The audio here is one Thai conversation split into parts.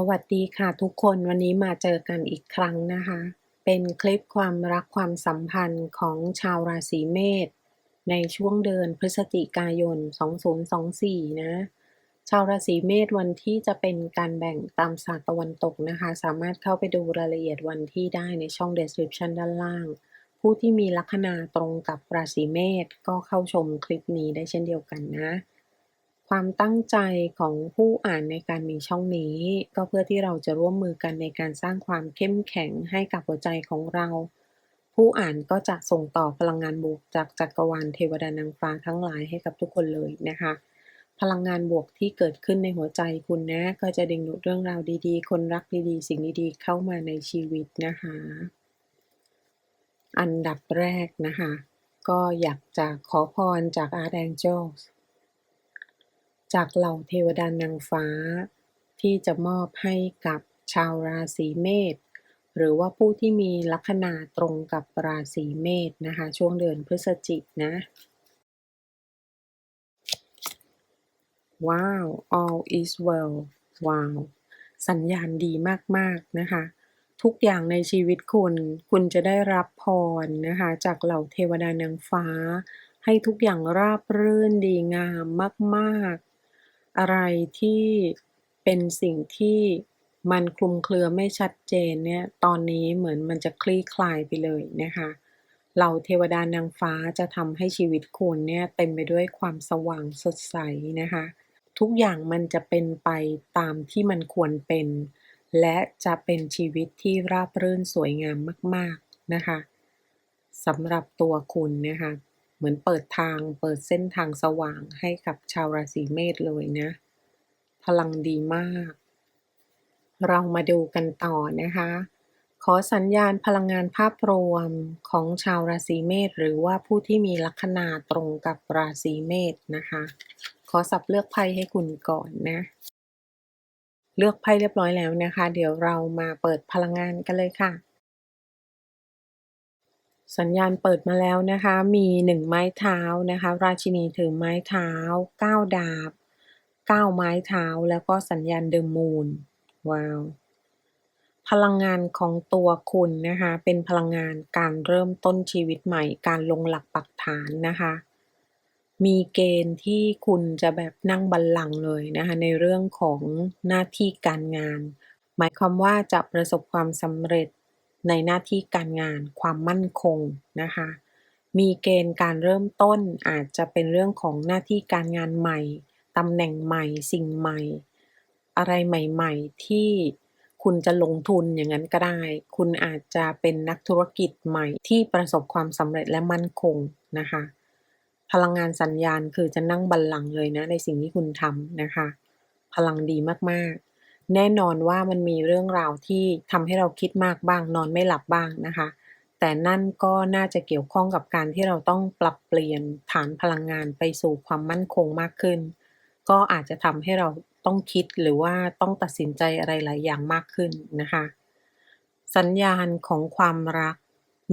สวัสดีค่ะทุกคนวันนี้มาเจอกันอีกครั้งนะคะ เป็นคลิปความรักความสัมพันธ์ของชาวราศีเมษในช่วงเดือนพฤศจิกายน 2024 นะ ชาวราศีเมษวันที่จะเป็นการแบ่งตามศาสตร์ตะวันตกนะคะ สามารถเข้าไปดูรายละเอียดวันที่ได้ในช่อง description ด้านล่าง ผู้ที่มีลัคนาตรงกับราศีเมษก็เข้าชมคลิปนี้ได้เช่นเดียวกันนะ ความตั้งใจของผู้อ่านในการมีช่องนี้ ก็เพื่อที่เราจะร่วมมือกันในการสร้างความเข้มแข็งให้กับหัวใจของเรา ผู้อ่านก็จะส่งต่อพลังงานบวกจากจักรวาลเทวดานางฟ้าทั้งหลายให้กับทุกคนเลยนะคะ พลังงานบวกที่เกิดขึ้นในหัวใจคุณนะ ก็จะดึงดูดเรื่องราวดีๆ คนรักดีๆ สิ่งดีๆ เข้ามาในชีวิตนะคะ อันดับแรกนะคะ ก็อยากจะขอพรจาก Archangels จ จากเหล่าเทวดานางฟ้า ที่จะมอบให้กับชาวราศีเมษหรือว่าผู้ที่มีลัคนาตรงกับราศีเมษนะคะ ช่วงเดือนพฤศจิกนะ ว้าว all is well ว้าว สัญญาณดีมาก ๆ นะคะ ทุกอย่างในชีวิตคุณ คุณจะได้รับพรนะคะ จากเหล่าเทวดานางฟ้า ให้ทุกอย่างราบรื่นดีงามมาก ๆ อะไรที่เป็นสิ่งที่มันคลุมเครือไม่ชัดเจนเนี่ย ตอนนี้เหมือนมันจะคลี่คลายไปเลยนะคะเหล่าเทวดานางฟ้าจะทำให้ชีวิตคุณเนี่ยเต็มไปด้วยความสว่างสดใสนะคะ ทุกอย่างมันจะเป็นไปตามที่มันควรเป็น และจะเป็นชีวิตที่ราบรื่นสวยงามมาก ๆนะคะสำหรับตัวคุณนะคะ เหมือนเปิดทางเปิดเส้นทางสว่างให้กับชาวราศีเมษเลยนะ พลังดีมาก เรามาดูกันต่อนะคะ ขอสัญญาณพลังงานภาพรวมของชาวราศีเมษหรือว่าผู้ที่มีลัคนาตรงกับราศีเมษนะคะ ขอสับเลือกไพ่ให้คุณก่อนนะ เลือกไพ่เรียบร้อยแล้วนะคะ เดี๋ยวเรามาเปิดพลังงานกันเลยค่ะ สัญญาณเปิดมาแล้วนะคะ มีหนึ่งไม้เท้านะคะ ราชินีถือไม้เท้าเก้าดาบเก้าไม้เท้าแล้วก็สัญญาณเดอะมูนว้าว พลังงานของตัวคุณนะคะ เป็นพลังงานการเริ่มต้นชีวิตใหม่ การลงหลักปักฐานนะคะ มีเกณฑ์ที่คุณจะแบบนั่งบัลลังก์เลยนะคะ ในเรื่องของหน้าที่การงาน หมายความว่าจะประสบความสำเร็จ ในหน้าที่การงานความมั่นคงนะคะ มีเกณฑ์การเริ่มต้นอาจจะเป็นเรื่องของหน้าที่การงานใหม่ตำแหน่งใหม่สิ่งใหม่ อะไรใหม่ๆ ที่คุณจะลงทุนอย่างนั้นก็ได้ คุณอาจจะเป็นนักธุรกิจใหม่ที่ประสบความสำเร็จและมั่นคงนะคะ พลังงานสัญญาณคือจะนั่งบัลลังก์เลยนะในสิ่งที่คุณทำนะคะ พลังดีมากๆ แน่นอนว่ามันมีเรื่องราวที่ทำให้เราคิดมากบ้าง นอนไม่หลับบ้างนะคะ แต่นั่นก็น่าจะเกี่ยวข้องกับการที่เราต้องปรับเปลี่ยนฐานพลังงานไปสู่ความมั่นคงมากขึ้น ก็อาจจะทำให้เราต้องคิดหรือว่าต้องตัดสินใจอะไรหลายอย่างมากขึ้นนะคะ สัญญาณของความรัก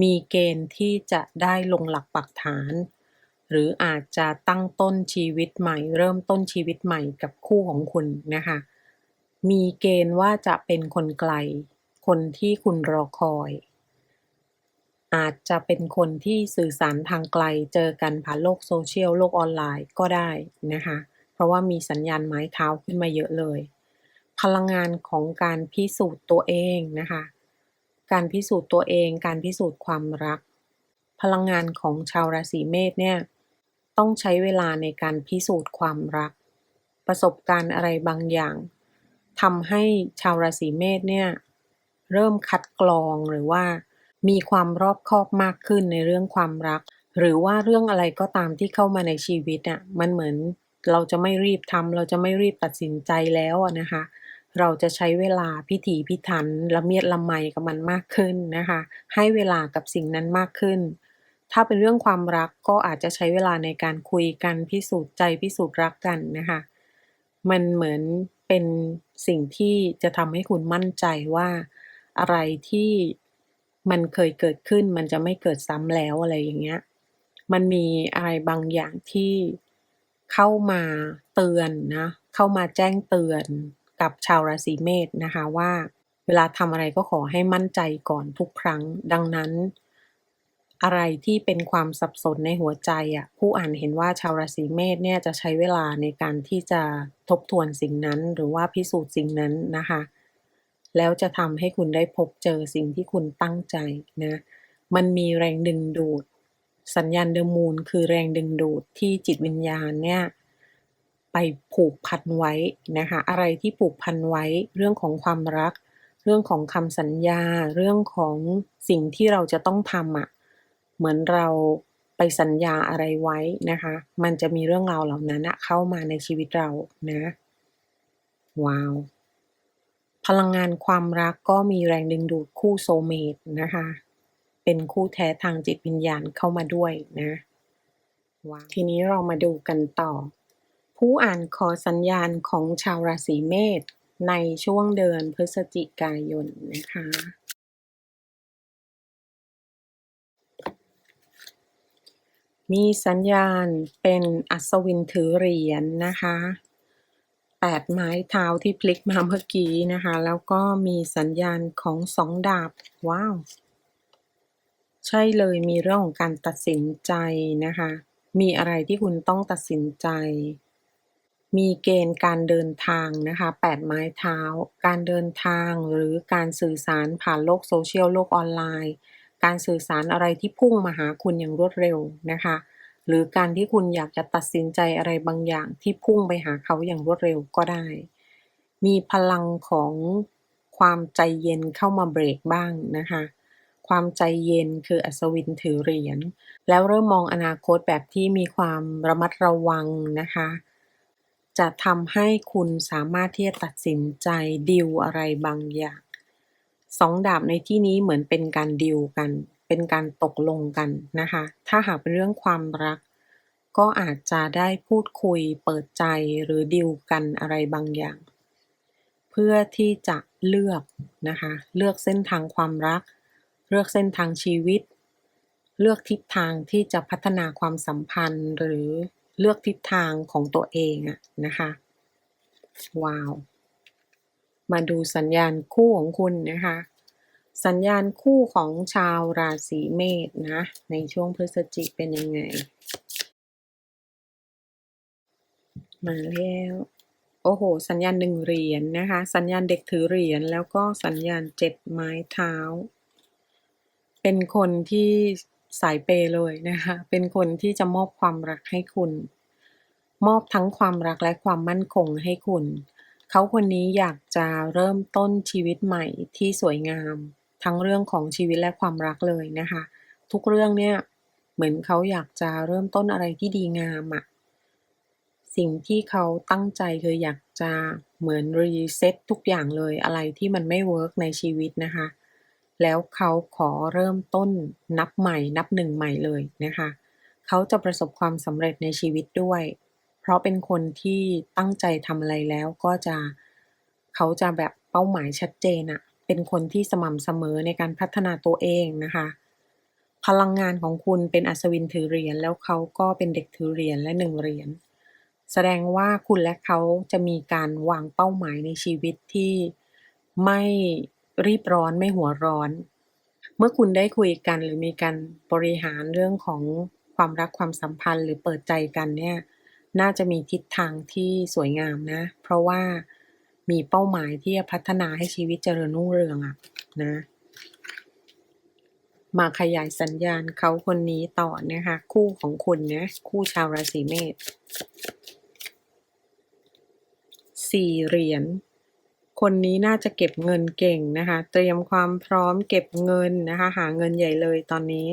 มีเกณฑ์ที่จะได้ลงหลักปักฐาน หรืออาจจะตั้งต้นชีวิตใหม่ เริ่มต้นชีวิตใหม่กับคู่ของคุณนะคะ มีเกณฑ์ว่าจะเป็นคนไกล คนที่คุณรอคอย อาจจะเป็นคนที่สื่อสารทางไกล เจอกันผ่านโลกโซเชียล โลกออนไลน์ก็ได้นะคะ เพราะว่ามีสัญญาณไม้เท้าขึ้นมาเยอะเลย พลังงานของการพิสูจน์ตัวเองนะคะ การพิสูจน์ตัวเอง การพิสูจน์ความรัก พลังงานของชาวราศีเมษเนี่ย ต้องใช้เวลาในการพิสูจน์ความรัก ประสบการณ์อะไรบางอย่าง ทำให้ชาวราศีเมษเนี่ยเริ่มคัดกรองหรือว่ามีความรอบคอบมากขึ้นในเรื่องความรัก หรือว่าเรื่องอะไรก็ตามที่เข้ามาในชีวิตอะมันเหมือนเราจะไม่รีบทำเราจะไม่รีบตัดสินใจแล้วนะคะ เราจะใช้เวลาพิถีพิถันละเมียดละไมกับมันมากขึ้นนะคะ ให้เวลากับสิ่งนั้นมากขึ้น ถ้าเป็นเรื่องความรักก็อาจจะใช้เวลาในการคุยกันพิสูจน์ใจพิสูจน์รักกันนะคะ มันเหมือน เป็นสิ่งที่จะทำให้คุณมั่นใจว่าอะไรที่มันเคยเกิดขึ้น มันจะไม่เกิดซ้ำแล้วอะไรอย่างเงี้ย มันมีอะไรบางอย่างที่เข้ามาเตือนนะ เข้ามาแจ้งเตือนกับชาวราศีเมษนะคะว่า เวลาทำอะไรก็ขอให้มั่นใจก่อนทุกครั้ง ดังนั้น อะไรที่เป็นความสับสนในหัวใจอะผู้อ่านเห็นว่าชาวราศีเมษเนี่ยจะใช้เวลาในการที่จะทบทวนสิ่งนั้น หรือว่าพิสูจน์สิ่งนั้นนะคะ แล้วจะทำให้คุณได้พบเจอสิ่งที่คุณตั้งใจนะมันมีแรงดึงดูด สัญญาณเดอะมูนคือแรงดึงดูดที่จิตวิญญาณเนี่ยไปผูกพันไว้นะคะอะไรที่ผูกพันไว้เรื่องของความรัก เรื่องของคำสัญญา เรื่องของสิ่งที่เราจะต้องทำอะ่ะ เหมือนเราไปสัญญาอะไรไว้นะคะ มันจะมีเรื่องราวเหล่านั้นอะเข้ามาในชีวิตเรานะ ว้าว พลังงานความรักก็มีแรงดึงดูดคู่โซเมตนะคะ เป็นคู่แท้ทางจิตวิญญาณเข้ามาด้วยนะ ว้าว ทีนี้เรามาดูกันต่อ ผู้อ่านขอสัญญาณของชาวราศีเมษในช่วงเดือนพฤศจิกายนนะคะ มีสัญญาณเป็นอัศวินถือเหรียญนะคะแปดไม้เท้าที่พลิกมาเมื่อกี้นะคะ แล้วก็มีสัญญาณของสองดาบ ว้าว ใช่เลยมีเรื่องของการตัดสินใจนะคะ มีอะไรที่คุณต้องตัดสินใจ มีเกณฑ์การเดินทางนะคะแปดไม้เท้า การเดินทางหรือการสื่อสารผ่านโลกโซเชียลโลกออนไลน์ การสื่อสารอะไรที่พุ่งมาหาคุณอย่างรวดเร็วนะคะ หรือการที่คุณอยากจะตัดสินใจอะไรบางอย่างที่พุ่งไปหาเขาอย่างรวดเร็วก็ได้ มีพลังของความใจเย็นเข้ามาเบรกบ้างนะคะ ความใจเย็นคืออัศวินถือเหรียญ แล้วเริ่มมองอนาคตแบบที่มีความระมัดระวังนะคะจะทำให้คุณสามารถที่จะตัดสินใจดิวอะไรบางอย่าง สองดาบในที่นี้เหมือนเป็นการดิวกัน เป็นการตกลงกันนะคะ ถ้าหากเป็นเรื่องความรัก ก็อาจจะได้พูดคุยเปิดใจหรือดิวกันอะไรบางอย่าง เพื่อที่จะเลือกนะคะ เลือกเส้นทางความรัก เลือกเส้นทางชีวิต เลือกทิศทางที่จะพัฒนาความสัมพันธ์หรือเลือกทิศทางของตัวเองอะนะคะ ว้าว มาดูสัญญาณคู่ของคุณนะคะ สัญญาณคู่ของชาวราศีเมษนะ ในช่วงพฤศจิกเป็นยังไง มาแล้ว โอ้โห สัญญาณหนึ่งเหรียญนนะคะ สัญญาณเด็กถือเหรียญแล้วก็สัญญาณเจ็ดไม้เท้า เป็นคนที่สายเปย์เลยนะคะ เป็นคนที่จะมอบความรักให้คุณ มอบทั้งความรักและความมั่นคงให้คุณ เขาคนนี้อยากจะเริ่มต้นชีวิตใหม่ที่สวยงาม ทั้งเรื่องของชีวิตและความรักเลยนะคะ ทุกเรื่องเนี่ยเหมือนเขาอยากจะเริ่มต้นอะไรที่ดีงามอะสิ่งที่เขาตั้งใจคืออยากจะเหมือนรีเซ็ตทุกอย่างเลยอะไรที่มันไม่เวิร์กในชีวิตนะคะ แล้วเขาขอเริ่มต้นนับใหม่นับหนึ่งใหม่เลยนะคะ เขาจะประสบความสำเร็จในชีวิตด้วย เพราะเป็นคนที่ตั้งใจทำอะไรแล้วก็จะเขาจะแบบเป้าหมายชัดเจนอะเป็นคนที่สม่ำเสมอในการพัฒนาตัวเองนะคะ พลังงานของคุณเป็นอัศวินถือเหรียญแล้วเขาก็เป็นเด็กถือเหรียญและหนึ่งเหรียญแสดงว่าคุณและเขาจะมีการวางเป้าหมายในชีวิตที่ไม่รีบร้อนไม่หัวร้อน เมื่อคุณได้คุยกันหรือมีการบริหารเรื่องของความรักความสัมพันธ์หรือเปิดใจกันเนี่ย น่าจะมีทิศทางที่สวยงามนะ เพราะว่ามีเป้าหมายที่จะพัฒนาให้ชีวิตเจริญรุ่งเรืองอะนะ มาขยายสัญญาณเขาคนนี้ต่อนะคะ คู่ของคุณนะคู่ชาวราศีเมษสี่เหรียญคนนี้น่าจะเก็บเงินเก่งนะคะ เตรียมความพร้อมเก็บเงินนะคะ หาเงินใหญ่เลยตอนนี้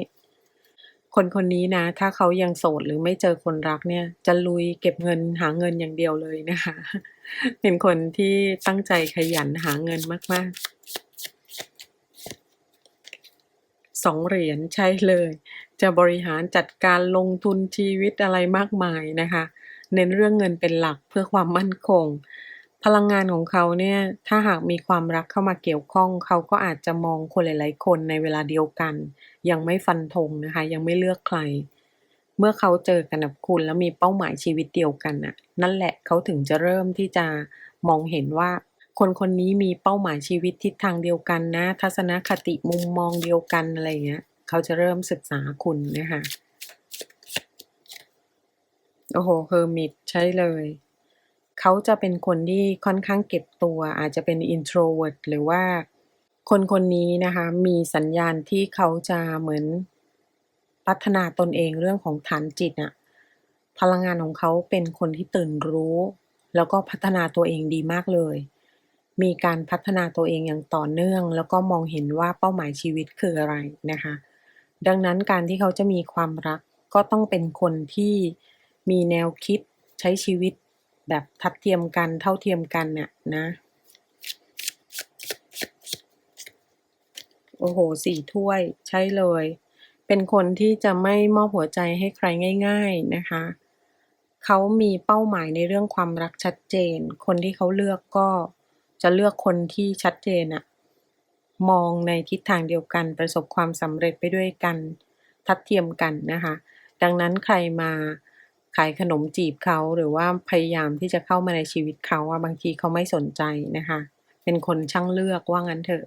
คนคนนี้นะ ถ้าเขายังโสดหรือไม่เจอคนรักเนี่ย จะลุยเก็บเงินหาเงินอย่างเดียวเลยนะคะ เป็นคนที่ตั้งใจขยันหาเงินมากๆสองเหรียญใช่เลย จะบริหารจัดการลงทุนชีวิตอะไรมากมายนะคะ เน้นเรื่องเงินเป็นหลักเพื่อความมั่นคง พลังงานของเขาเนี่ย ถ้าหากมีความรักเข้ามาเกี่ยวข้อง เขาก็อาจจะมองคนหลาย ๆ คนในเวลาเดียวกัน ยังไม่ฟันธงนะคะ ยังไม่เลือกใคร เมื่อเขาเจอกันกับคุณแล้วมีเป้าหมายชีวิตเดียวกันน่ะ นั่นแหละเขาถึงจะเริ่มที่จะมองเห็นว่า คนคนนี้มีเป้าหมายชีวิตทิศทางเดียวกันนะ ทัศนคติมุมมองเดียวกันอะไรเงี้ย เขาจะเริ่มศึกษาคุณนะคะ โอ้โหเฮอร์มิตใช่เลย เขาจะเป็นคนที่ค่อนข้างเก็บตัว อาจจะเป็น introvert หรือว่าคนคนนี้นะคะมีสัญญาณที่เขาจะเหมือนพัฒนาตนเองเรื่องของฐานจิตอะพลังงานของเขาเป็นคนที่ตื่นรู้ แล้วก็พัฒนาตัวเองดีมากเลย มีการพัฒนาตัวเองอย่างต่อเนื่อง แล้วก็มองเห็นว่าเป้าหมายชีวิตคืออะไรนะคะ ดังนั้นการที่เขาจะมีความรักก็ต้องเป็นคนที่มีแนวคิดใช้ชีวิต แบบทัดเทียมกันเท่าเทียมกันเนี่ยนะ โอ้โหสี่ถ้วยใช่เลย เป็นคนที่จะไม่มอบหัวใจให้ใครง่าย ๆนะคะ เขามีเป้าหมายในเรื่องความรักชัดเจน คนที่เขาเลือกก็จะเลือกคนที่ชัดเจนอะมองในทิศทางเดียวกันประสบความสำเร็จไปด้วยกัน ทัดเทียมกันนะคะ ดังนั้นใครมา ขายขนมจีบเขาหรือว่าพยายามที่จะเข้ามาในชีวิตเขาว่าบางทีเขาไม่สนใจนะคะ เป็นคนช่างเลือกว่างั้นเถอะ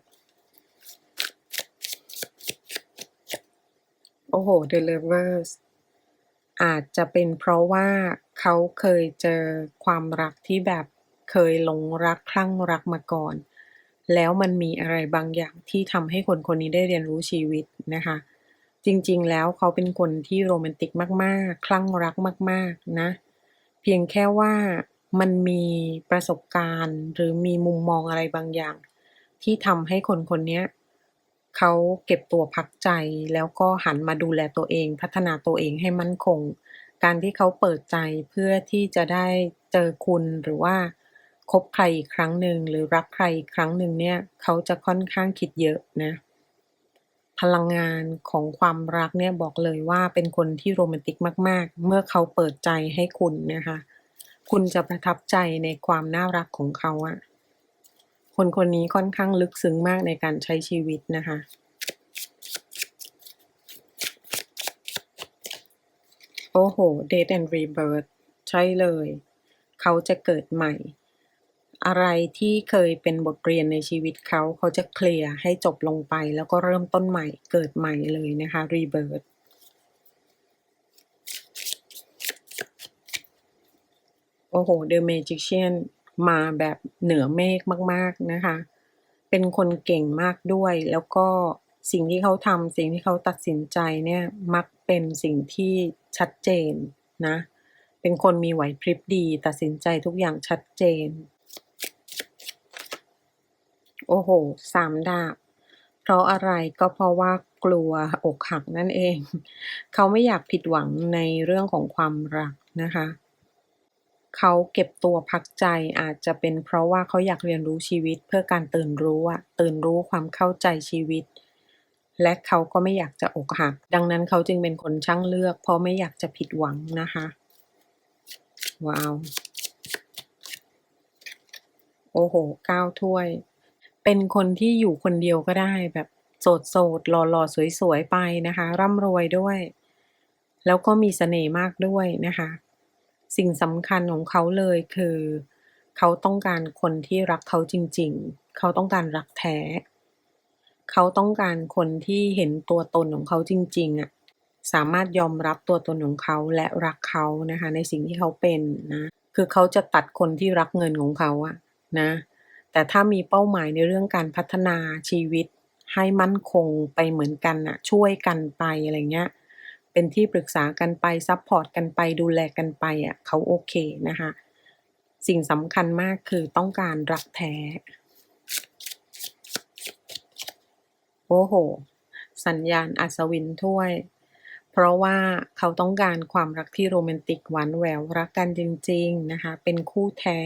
โอ้โห The Lovers อาจจะเป็นเพราะว่าเขาเคยเจอความรักที่แบบเคยหลงรักคลั่งรักมาก่อน แล้วมันมีอะไรบางอย่างที่ทำให้คนคนนี้ได้เรียนรู้ชีวิตนะคะ จริงๆ แล้วเขาเป็นคนที่โรแมนติกมากๆ คลั่งรักมากๆ นะ เพียงแค่ว่ามันมีประสบการณ์ หรือมีมุมมองอะไรบางอย่าง ที่ทำให้คนคนนี้เขาเก็บตัวพักใจ แล้วก็หันมาดูแลตัวเอง พัฒนาตัวเองให้มั่นคง การที่เขาเปิดใจเพื่อที่จะได้เจอคุณหรือว่าคบใครอีกครั้งหนึ่งหรือรักใครอีกครั้งหนึ่งเนี่ย เขาจะค่อนข้างคิดเยอะนะ พลังงานของความรักเนี่ยบอกเลยว่าเป็นคนที่โรแมนติกมาก ๆ เมื่อเขาเปิดใจให้คุณนะคะ คุณจะประทับใจในความน่ารักของเขาอะคนคนนี้ค่อนข้างลึกซึ้งมากในการใช้ชีวิตนะคะ โอ้โห Death and Rebirth ใช่เลย เขาจะเกิดใหม่ อะไรที่เคยเป็นบทเรียนในชีวิตเขา เขาจะเคลียร์ให้จบลงไป แล้วก็เริ่มต้นใหม่เกิดใหม่เลยนะคะ Rebirth โอ้โห The Magician มาแบบเหนือเมฆมาก ๆนะคะ เป็นคนเก่งมากด้วย แล้วก็สิ่งที่เขาทำสิ่งที่เขาตัดสินใจเนี่ยมักเป็นสิ่งที่ชัดเจนนะ เป็นคนมีไหวพริบดี ตัดสินใจทุกอย่างชัดเจน โอ้โห สามดาบ เพราะอะไรก็เพราะว่ากลัวอกหักนั่นเอง เขาไม่อยากผิดหวังในเรื่องของความรักนะคะ เขาเก็บตัวพักใจอาจจะเป็นเพราะว่าเขาอยากเรียนรู้ชีวิตเพื่อการตื่นรู้อะตื่นรู้ความเข้าใจชีวิต และเขาก็ไม่อยากจะอกหัก ดังนั้นเขาจึงเป็นคนช่างเลือก เพราะไม่อยากจะผิดหวังนะคะ ว้าว โอ้โหเก้าถ้วย เป็นคนที่อยู่คนเดียวก็ได้แบบโสดๆหล่อๆสวยๆไปนะคะ ร่ำรวยด้วย แล้วก็มีเสน่ห์มากด้วยนะคะ สิ่งสำคัญของเขาเลยคือ เขาต้องการคนที่รักเขาจริง ๆ เขาต้องการรักแท้ เขาต้องการคนที่เห็นตัวตนของเขาจริงๆอะสามารถยอมรับตัวตนของเขาและรักเขานะคะ ในสิ่งที่เขาเป็นนะ คือเขาจะตัดคนที่รักเงินของเขาอะนะ แต่ถ้ามีเป้าหมายในเรื่องการพัฒนาชีวิตให้มั่นคงไปเหมือนกันน่ะ ช่วยกันไปอะไรเงี้ย เป็นที่ปรึกษากันไปซัปพอร์ตกันไปดูแลกันไปอะเขาโอเคนะคะสิ่งสำคัญมากคือต้องการรักแท้ โอ้โฮสัญญาณอัศวินถ้วย เพราะว่าเขาต้องการความรักที่โรแมนติกหวานแหววรักกันจริง ๆ นะคะ เป็นคู่แท้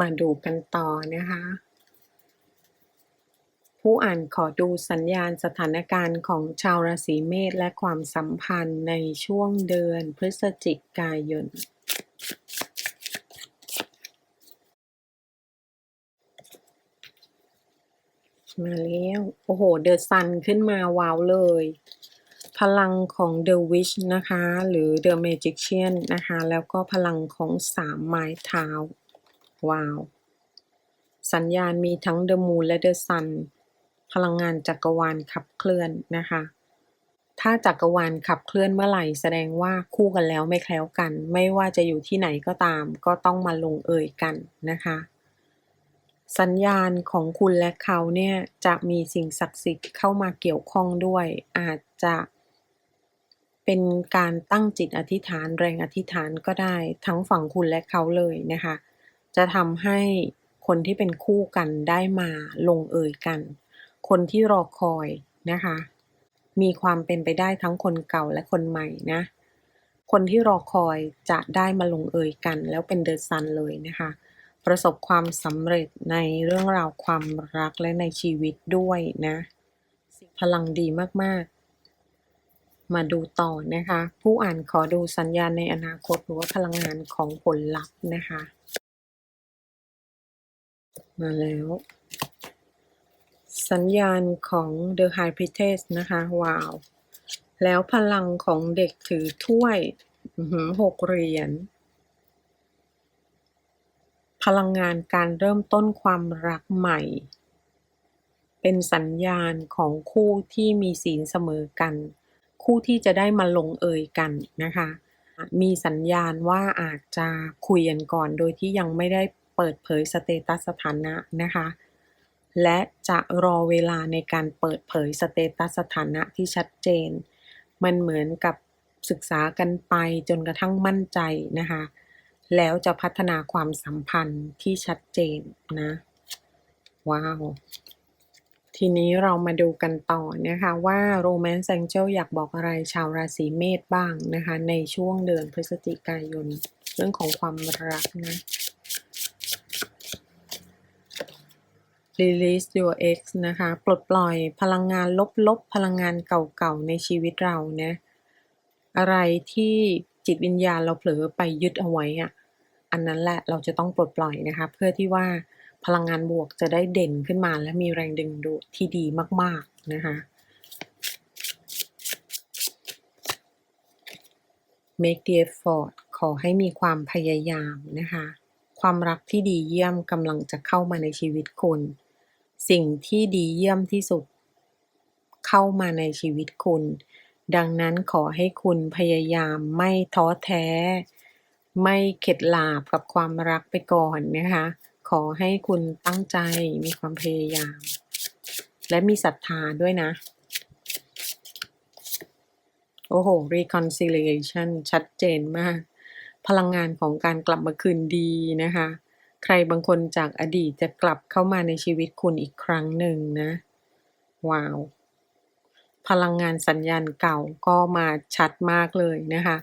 มาดูกันต่อนะคะ ผู้อ่านขอดูสัญญาณสถานการณ์ของชาวราศีเมษและความสัมพันธ์ในช่วงเดือนพฤศจิกายนมาแล้ว โอ้โฮ The Sun ขึ้นมาว้าวเลย พลังของ The Witch นะคะ หรือ The Magician นะคะ แล้วก็พลังของ3ไม้เท้า ว้าว สัญญาณมีทั้ง The Moon และ The Sun พลังงานจักรวาลขับเคลื่อนนะคะ ถ้าจักรวาลขับเคลื่อนเมื่อไหร่ แสดงว่าคู่กันแล้วไม่แคล้วกัน ไม่ว่าจะอยู่ที่ไหนก็ตาม ก็ต้องมาลงเอยกันนะคะ สัญญาณของคุณและเขาเนี่ยจะมีสิ่งศักดิ์สิทธิ์เข้ามาเกี่ยวข้องด้วย อาจจะเป็นการตั้งจิตอธิษฐานแรงอธิษฐานก็ได้ทั้งฝั่งคุณและเขาเลยนะคะ จะทำให้คนที่เป็นคู่กันได้มาลงเอยกัน คนที่รอคอยนะคะ มีความเป็นไปได้ทั้งคนเก่าและคนใหม่นะ คนที่รอคอยจะได้มาลงเอยกัน แล้วเป็นเดอะซันเลยนะคะ ประสบความสำเร็จในเรื่องราวความรักและในชีวิตด้วยนะ พลังดีมากๆ มาดูต่อนะคะ ผู้อ่านขอดูสัญญาณในอนาคตหรือว่าพลังงานของผลลัพธ์นะคะ มาแล้ว สัญญาณของ The High Priestess นะคะ ว้าว แล้วพลังของเด็กถือถ้วยอื้อหือหกเหรียญพลังงานการเริ่มต้นความรักใหม่ เป็นสัญญาณของคู่ที่มีศีลเสมอกัน คู่ที่จะได้มาลงเอยกันนะคะ มีสัญญาณว่าอาจจะคุยกันก่อนโดยที่ยังไม่ได้ เปิดเผยสเตตัสสถานะนะคะ และจะรอเวลาในการเปิดเผยสเตตัสสถานะที่ชัดเจน มันเหมือนกับศึกษากันไปจนกระทั่งมั่นใจนะคะ แล้วจะพัฒนาความสัมพันธ์ที่ชัดเจนนะ ว้าว ทีนี้เรามาดูกันต่อนะคะว่า Romance Angel อยากบอกอะไรชาวราศีเมษบ้างนะคะ ในช่วงเดือนพฤศจิกายน เรื่องของความรักนะ Release your ex นะคะ ปลดปล่อยพลังงานลบๆ พลังงานเก่าๆ ในชีวิตเรานะอะไรที่จิตวิญญาณเราเผลอไปยึดเอาไว้อะอันนั้นแหละเราจะต้องปลดปล่อยนะคะ เพื่อที่ว่าพลังงานบวกจะได้เด่นขึ้นมาและมีแรงดึงดูดที่ดีมาก ๆ นะคะ make the effort ขอให้มีความพยายามนะคะ ความรักที่ดีเยี่ยมกำลังจะเข้ามาในชีวิตคุณ สิ่งที่ดีเยี่ยมที่สุด เข้ามาในชีวิตคุณ ดังนั้นขอให้คุณพยายามไม่ท้อแท้ ไม่เข็ดหลาบกับความรักไปก่อนนะคะ ขอให้คุณตั้งใจมีความพยายาม และมีศรัทธาด้วยนะ โอ้โห reconciliation ชัดเจนมาก พลังงานของการกลับมาคืนดีนะคะ ใครบางคนจากอดีตจะกลับเข้ามาในชีวิตคุณอีกครั้งหนึ่งนะ ว้าว พลังงานสัญญาณเก่าก็มาชัดมากเลยนะคะ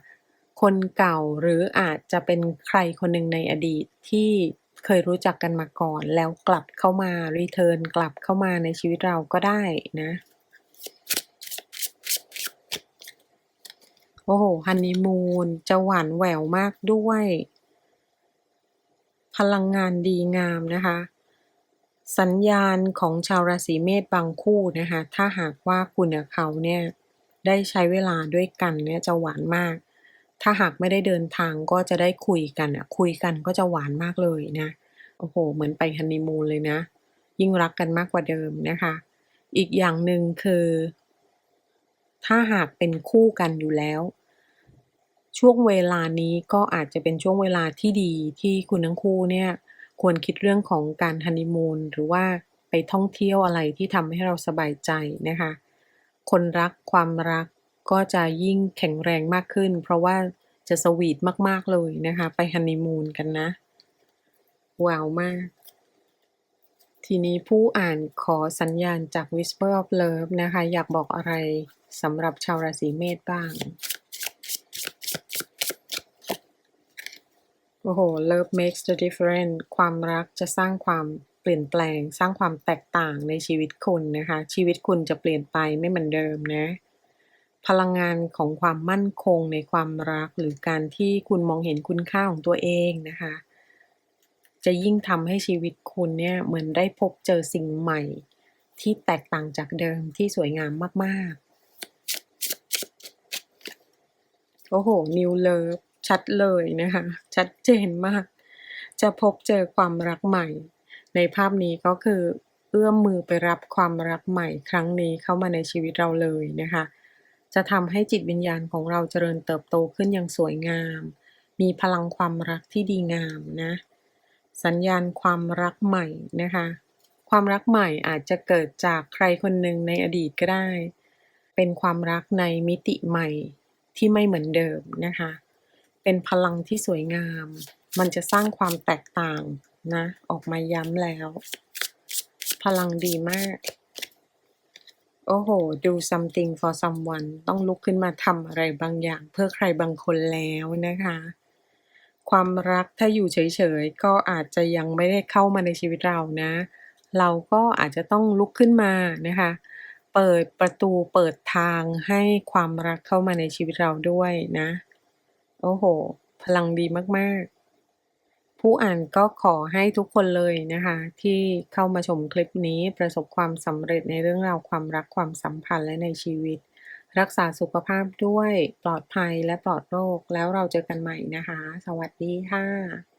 คนเก่าหรืออาจจะเป็นใครคนหนึ่งในอดีตที่เคยรู้จักกันมาก่อน แล้วกลับเข้ามารีเทิร์นกลับเข้ามาในชีวิตเราก็ได้นะโอ้โหฮันนีมูนจะหวานแหววมากด้วย พลังงานดีงามนะคะ สัญญาณของชาวราศีเมษบางคู่นะคะ ถ้าหากว่าคุณกับเขาเนี่ยได้ใช้เวลาด้วยกันเนี่ยจะหวานมาก ถ้าหากไม่ได้เดินทางก็จะได้คุยกันอะคุยกันก็จะหวานมากเลยนะโอ้โห เหมือนไปฮันนีมูนเลยนะ ยิ่งรักกันมากกว่าเดิมนะคะ อีกอย่างหนึ่งคือ ถ้าหากเป็นคู่กันอยู่แล้ว ช่วงเวลานี้ก็อาจจะเป็นช่วงเวลาที่ดีที่คุณทั้งคู่เนี่ยควรคิดเรื่องของการฮันนีมูนหรือว่าไปท่องเที่ยวอะไรที่ทำให้เราสบายใจนะคะ คนรักความรักก็จะยิ่งแข็งแรงมากขึ้น เพราะว่าจะสวีทมาก ๆ เลยนะคะ ไปฮันนีมูนกันนะว้าวมาก ทีนี้ผู้อ่านขอสัญญาณจาก Whisper of Love นะคะ อยากบอกอะไรสำหรับชาวราศีเมษบ้าง โอ้โห Love makes the difference ความรักจะสร้างความเปลี่ยนแปลง สร้างความแตกต่างในชีวิตคุณนะคะ ชีวิตคุณจะเปลี่ยนไปไม่เหมือนเดิมนะ พลังงานของความมั่นคงในความรักหรือการที่คุณมองเห็นคุณค่าของตัวเองนะคะ จะยิ่งทำให้ชีวิตคุณเนี่ยเหมือนได้พบเจอสิ่งใหม่ ที่แตกต่างจากเดิมที่สวยงามมากๆ โอ้โห New Love ชัดเลยนะคะ ชัดเจนมาก จะพบเจอความรักใหม่ ในภาพนี้ก็คือ เอื้อมมือไปรับความรักใหม่ครั้งนี้เข้ามาในชีวิตเราเลยนะคะ จะทำให้จิตวิญญาณของเราเจริญเติบโตขึ้นอย่างสวยงาม มีพลังความรักที่ดีงามนะ สัญญาณความรักใหม่นะคะ ความรักใหม่อาจจะเกิดจากใครคนหนึ่งในอดีตก็ได้ เป็นความรักในมิติใหม่ที่ไม่เหมือนเดิมนะคะ เป็นพลังที่สวยงาม มันจะสร้างความแตกต่างนะ ออกมาย้ำแล้ว พลังดีมาก โอ้โห do something for someone ต้องลุกขึ้นมาทำอะไรบางอย่าง เพื่อใครบางคนแล้วนะคะ ความรักถ้าอยู่เฉยๆ ก็อาจจะยังไม่ได้เข้ามาในชีวิตเรานะ เราก็อาจจะต้องลุกขึ้นมานะคะเปิดประตูเปิดทางให้ความรักเข้ามาในชีวิตเราด้วยนะ โอ้โห พลังดีมากๆ ผู้อ่านก็ขอให้ทุกคนเลยนะคะ ที่เข้ามาชมคลิปนี้ประสบความสำเร็จในเรื่องราวความรักความสัมพันธ์และในชีวิต รักษาสุขภาพด้วยปลอดภัยและปลอดโรค แล้วเราเจอกันใหม่นะคะ สวัสดีค่ะ